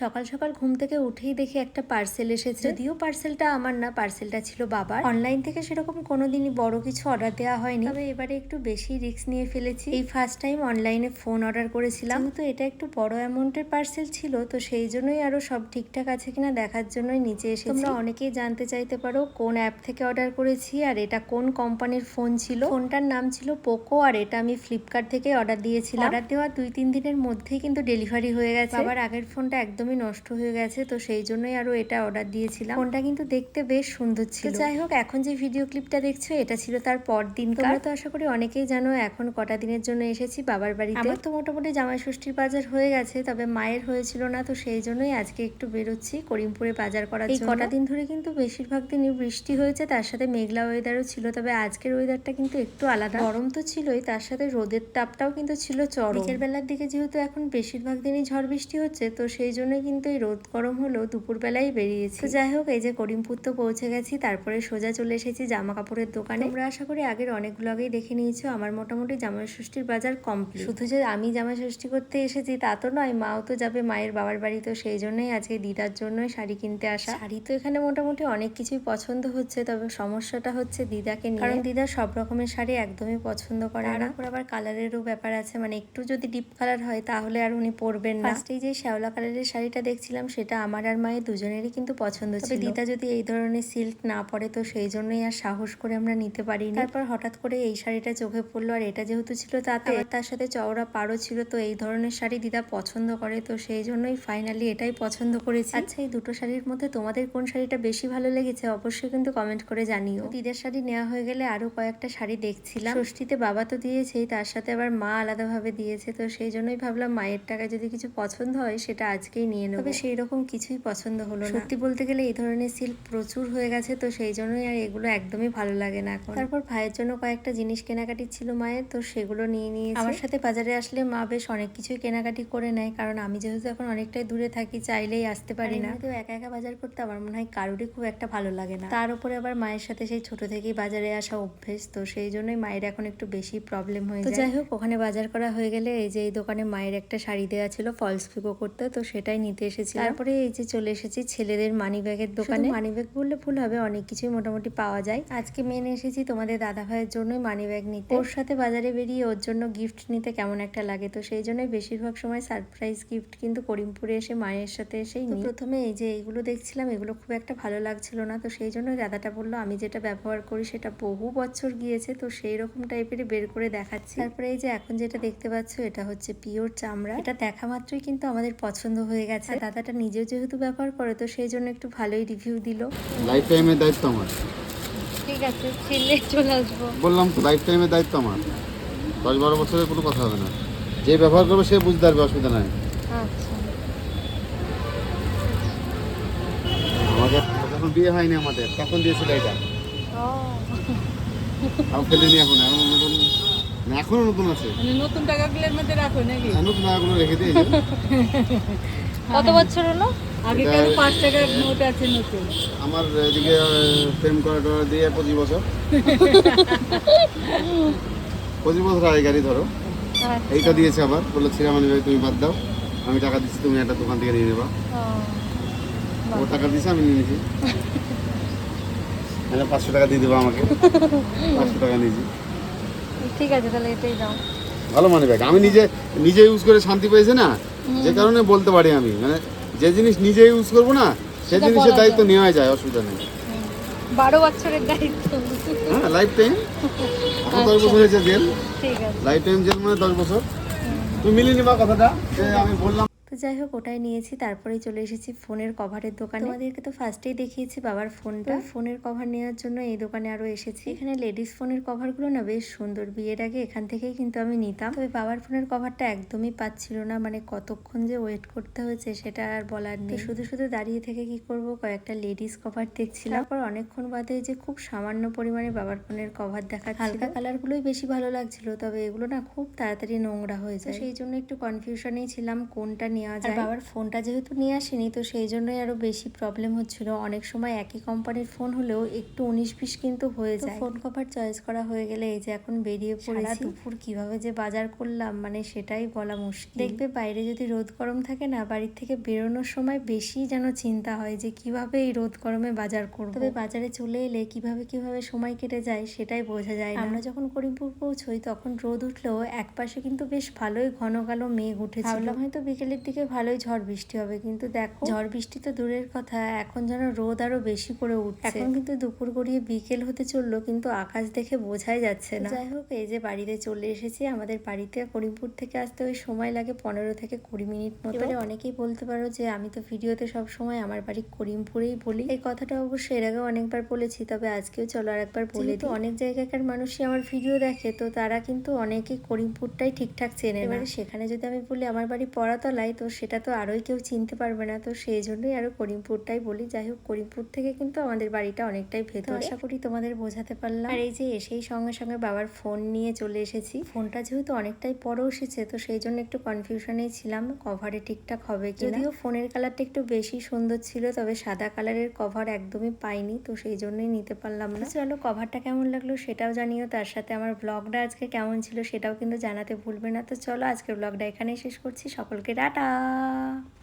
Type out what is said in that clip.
সকাল সকাল ঘুম থেকে উঠেই দেখি একটা পার্সেল এসেছে। যদিও পার্সেলটা আমার না পার্সেলটা ছিল বাবার। অনলাইন থেকে সেরকম কোনোদিনই বড় কিছু অর্ডার দেওয়া হয়নি। তবে এবারে একটু বেশি রিস্ক নিয়ে ফেলেছি। এই ফার্স্ট টাইম অনলাইনে ফোন অর্ডার করেছিলাম। তো এটা একটু বড় অ্যামাউন্টের পার্সেল ছিল, তো সেই জন্যই আরও সব ঠিকঠাক আছে কিনা দেখার জন্যই নিচে এসে তোমরা অনেকেই জানতে চাইতে পারো কোন অ্যাপ থেকে অর্ডার করেছি আর এটা কোন কোম্পানির ফোন ছিল। ফোনটার নাম ছিল পোকো আর এটা আমি ফ্লিপকার্ট থেকে অর্ডার দিয়েছিলাম। অর্ডার দেওয়ার দুই তিন দিনের মধ্যেই কিন্তু ডেলিভারি হয়ে গেছে। আবার আগের ফোনটা একদমই নষ্ট হয়ে গেছে তো সেই জন্যই আরও এটা অর্ডার দিয়েছিলাম। ফোনটা কিন্তু দেখতে বেশ সুন্দর ছিল। যাই হোক এখন যে ভিডিও ক্লিপটা দেখছ এটা ছিল তার পর দিন তোমরা তো আশা করি অনেকেই জানো এখন কটা দিনের জন্য এসেছি বাবার বাড়িতে। আমার তো মোটামুটি জামাই ষষ্ঠীর বাজার হয়ে গেছে তবে মায়ের হয়েছিল না তো সেই জন্যই আজকে একটু বেরোচ্ছি করিমপুরে বাজার করার জন্য। কটা দিন ধরে কিন্তু বেশিরভাগ দিনই বৃষ্টি হয়েছে তার সাথে মেঘলা ওয়েদারও ছিল তবে আজকের ওয়েদারটা কিন্তু একটু আলাদা। গরম তো ছিলই তার সাথে রোদের তাপটাও কিন্তু ছিল চরম। বিকেল বেলার দিকে যেহেতু এখন বেশিরভাগ দিনই ঝড় বৃষ্টি হচ্ছে তো সেই জন্য কিন্তু এই রোদ গরম হলেও দুপুরবেলাই বেরিয়েছে। যাই হোক এই যে করিমপুর তো পৌঁছে গেছি, তারপরে সোজা চলে এসেছি জামা কাপড়ের দোকানে। আমরা আশা করি আগের অনেকগুলো আগেই দেখে নিয়েছো, আমার মোটামুটি জামাই ষষ্ঠীর বাজার কমপ্লিট শুধু যে আমি জামাই ষষ্ঠী করতে এসেছি তা তো নয়, মাও তো যাবে, মায়ের বাবার বাড়ি তো সেই জন্যই আজকে দিদার জন্যই শাড়ি কিনতে আসা। শাড়ি তো এখানে মোটামুটি অনেক কিছুই পছন্দ হচ্ছে, তবে সমস্যাটা হচ্ছে দিদাকে নিয়ে। কারণ দিদা সব রকমের শাড়ি একদমই পছন্দ করে তারপর আবার কালারেরও ব্যাপার আছে মানে একটু যদি ডিপ কালার হয় তাহলে আর উনি পরবেন না। ফার্স্টেই যে শ্যাওলা কালারের শাড়িটা দেখছিলাম সেটা আমার আর মায়ের দুজনেরই কিন্তু পছন্দ ছিল। দিদা যদি এই ধরনের সিল্ক না পরে তো সেই জন্যই আর সাহস করে আমরা নিতে পারিনি। তারপর হঠাৎ করে এই শাড়িটা চোখে পড়ল আর এটা যেহেতু ছিল তাতে তার সাথে চওড়া পাড়ও ছিল তো এই ধরনের শাড়ি দিদা পছন্দ করে তো সেই জন্যই ফাইনালি এটাই পছন্দ করেছি। আচ্ছা এই দুটো শাড়ির মধ্যে তোমাদের কোন শাড়িটা বেশি ভালো লেগেছে অবশ্যই কিন্তু কমেন্ট করে জানিও। দিদার শাড়ি নেওয়া হয়ে গেলে আরও কয়েকটা শাড়ি দেখছিলাম। ষষ্ঠীতে বাবা তো দিয়েছেই তার সাথে আবার মা আলাদাভাবে দিয়েছে তো সেই জন্যই ভাবলাম মায়ের টাকায় যদি কিছু পছন্দ হয় সেটা আজকেই নিয়ে নেব। তবে সেই রকম কিছুই পছন্দ হলো না। সত্যি বলতে গেলে এই ধরনের সিল্ক প্রচুর হয়ে গেছে তো সেই জন্যই আর এগুলো একদমই ভালো লাগে না এখন। তারপর ভাইয়ের জন্য কয়েকটা জিনিস কেনাকাটি ছিল মায়ের তো সেগুলো নিয়ে নিয়ে আমার সাথে বাজারে আসলে মা বেশ অনেক কিছুই কেনাকাটি করে নেয় কারণ আমি যেহেতু এখন অনেকটাই দূরে থাকি চাইলেই আসতে পারি না। তো একা একা বাজার করতে আমার মনে হয় কারোরই খুব একটা ভালো লাগে না। তার উপরে আবার মায়ের সাথে সেই ছোট থেকেই বাজারে আসা অভ্যেস তো সেই জন্যই মায়ের এখন একটু বেশি প্রবলেম হয়ে যায়। যাই হোক ওখানে বাজার করা হয়ে গেলে এই যে এই দোকানে মায়ের একটা শাড়ি দেওয়া ছিল ফলস পিকো করতে তো সেটাই নিতে এসেছি তারপরে এই যে চলে এসেছি ছেলেদের মানি ব্যাগের দোকানে। মানি ব্যাগ বললে ভুল হবে অনেক কিছুই মোটামুটি পাওয়া যায়। আজকে মেন এসেছি তোমাদের দাদা ভাইয়ের জন্যই মানি ব্যাগ নিতে। ওর সাথে বাজারে বেরিয়ে ওর জন্য গিফট নিতে কেমন একটা লাগে তো সেই জন্যই বেশিরভাগ সময় সারপ্রাইজ গিফট কিন্তু করিমপুরে এসে মায়ের সাথে এসেই নিই। প্রথমে এই যে এইগুলো দেখছিলাম এগুলো খুব একটা ভালো লাগছিল না তো সেই জন্যই দাদাটা বলল আমি যেটা ব্যবহার করি সেটা বহু বছর গিয়েছে তো সেই রকম টাইপেরই বের করে দেখাচ্ছি। তারপরে এই যে এখন যেটা দেখতে পাচ্ছ এটা হচ্ছে পিওর চামড়া। এটা দেখা মাত্রই কিন্তু আমাদের পছন্দ হয়ে গেছে দাদাটা নিজেও যেহেতু ব্যবহার করে তো সেই জন্য একটু ভালোই রিভিউ দিল। লাইফ টাইমের দায়িত্ব আমার। ঠিক আছে ছেলে চলে আসব। বললাম তো লাইফ টাইমের দায়িত্ব আমার। দশ বারো বছরের কোনো কথা হবে না। যে ব্যবহার করবে সে বুঝতে পারবে অসুবিধা নাই। আচ্ছা। আমাকে যখন বিয়ে হয়নি আমাদের তখন দিয়েছিল এটা। ও। তাও ফেলিনি এখন এখন নতুন এখনও নতুন আছে। মানে নতুন টাকাগুলোর মধ্যে রাখো নাকি? হ্যাঁ, নতুন টাকাগুলো রেখে দিয়ে কত বছর হলো? আগেকার পাঁচ টাকার নোট আছে নতুন। আমার এদিকে প্রেম করা টরা দিয়ে পঁচিশ বছর। পঁচিশ বছর আগে গাড়ি ধরো। এইটা দিয়েছে আবার। বলল ছিরামানি ভাই তুমি বাদ দাও। আমি টাকা দিচ্ছি তুমি একটা দোকান থেকে নিয়ে নেবা। ও টাকা দিছে আমি নিয়ে নিয়েছি। মানে পাঁচশো টাকা দিয়ে দেবো আমাকে। পাঁচশো টাকা নিয়েছি। ঠিক আছে তাহলে এটাই দাও। ভালো মানে ব্যাগ আমি নিজে নিজে ইউজ করে শান্তি পেয়েছে না? যে কারণে বলতে পারি আমি। মানে যে জিনিস নিজে ইউজ করব না সে জিনিসের দায়িত্ব নেওয়া যায় অসুবিধা নেই। বারো বছরের দায়িত্ব। হ্যাঁ লাইফ টাইম এখন দশ বছর হয়েছে জেল লাইফ টাইম জেল মানে দশ বছর। তুমি মিলিয়ে নিবা কথাটা। যে আমি বললাম তো যাই হোক ওটাই নিয়েছি। তারপরেই চলে এসেছি ফোনের কভারের দোকানে। আমাদেরকে তো ফার্স্টেই দেখিয়েছি বাবার ফোনটা। ফোনের কভার নেওয়ার জন্য এই দোকানে আরও এসেছি। এখানে লেডিস ফোনের কভারগুলো না বেশ সুন্দর। বিয়ের আগে এখান থেকেই কিন্তু আমি নিতাম। তবে বাবার ফোনের কভারটা একদমই পাচ্ছিল না। মানে কতক্ষণ যে ওয়েট করতে হয়েছে সেটা আর বলার নেই। শুধু শুধু দাঁড়িয়ে থেকে কি করব? কয়েকটা লেডিস কভার দেখছিলাম। তারপর অনেকক্ষণ বাদে যে খুব সামান্য পরিমাণে বাবার ফোনের কভার দেখা হালকা কালারগুলোই বেশি ভালো লাগছিল। তবে এগুলো না খুব তাড়াতাড়ি নোংরা হয়ে যায়। সেই জন্য একটু কনফিউশনেই ছিলাম কোনটা নেওয়া যায়। বাবার ফোনটা যেহেতু নিয়ে আসেনি তো সেই জন্যই আরও বেশি প্রবলেম হচ্ছিল। অনেক সময় একই কোম্পানির ফোন হলেও একটু উনিশ বিশ কিন্তু হয়ে যায়। ফোন কভার চয়েস করা হয়ে গেলে এই যে এখন বেরিয়ে পড়েছি। দুপুর কীভাবে যে বাজার করলাম মানে সেটাই বলা মুশকিল। দেখবে বাইরে যদি রোদ গরম থাকে না বাড়ির থেকে বেরোনোর সময় বেশি যেন চিন্তা হয় যে কীভাবে এই রোদ গরমে বাজার করব। তবে বাজারে চলে এলে কীভাবে কীভাবে সময় কেটে যায় সেটাই বোঝা যায় না। আমরা যখন করিমপুর পৌঁছই তখন রোদ উঠলেও এক পাশে কিন্তু বেশ ভালোই ঘন কালো মেঘ উঠেছিল। ভাবলাম হয়তো বিকেলের দিকে ভালোই ঝড় বৃষ্টি হবে কিন্তু দেখো ঝড় বৃষ্টি তো দূরের কথা এখন যেন রোদ আরও বেশি করে উঠছে। এখন কিন্তু দুপুর গড়িয়ে বিকেল হতে চলল কিন্তু আকাশ দেখে বোঝাই যাচ্ছে না। যাই হোক এই যে বাড়িতে চলে এসেছি আমাদের বাড়িতে করিমপুর থেকে আসতে ওই সময় লাগে পনেরো থেকে কুড়ি মিনিট মতো। এবারে অনেকেই বলতে পারো যে আমি তো ভিডিওতে সব সময় আমার বাড়ি করিমপুরেই বলি। এই কথাটা অবশ্য এর আগেও অনেকবার বলেছি তবে আজকেও চলো আর একবার বলে তো অনেক জায়গাকার মানুষই আমার ভিডিও দেখে তো তারা কিন্তু অনেকেই করিমপুরটাই ঠিকঠাক চেনে এবারে সেখানে যদি আমি বলি আমার বাড়ি পড়াতলায় তো সেটা তো আরোই কেউ চিনতে পারবে না। তো সেই জন্যই আরও করিমপুরটাই বলি। যাই হোক করিমপুর থেকে কিন্তু আমাদের বাড়িটা অনেকটাই ভেতর। আশা করি তোমাদের বোঝাতে পারলাম। আর এই যে এসেই সঙ্গে সঙ্গে বাবার ফোন নিয়ে চলে এসেছি। ফোনটা যেহেতু অনেকটাই পরও এসেছে তো সেই জন্য একটু কনফিউশনেই ছিলাম কভারে ঠিকঠাক হবে কি যদিও ফোনের কালারটা একটু বেশি সুন্দর ছিল তবে সাদা কালারের কভার একদমই পাইনি তো সেই জন্যই নিতে পারলাম না। চলো কভারটা কেমন লাগল সেটাও জানিও। তার সাথে আমার ব্লগটা আজকে কেমন ছিল সেটাও কিন্তু জানাতে ভুলবে না। তো চলো আজকের ব্লগটা এখানেই শেষ করছি। সকলকে টাটা! ら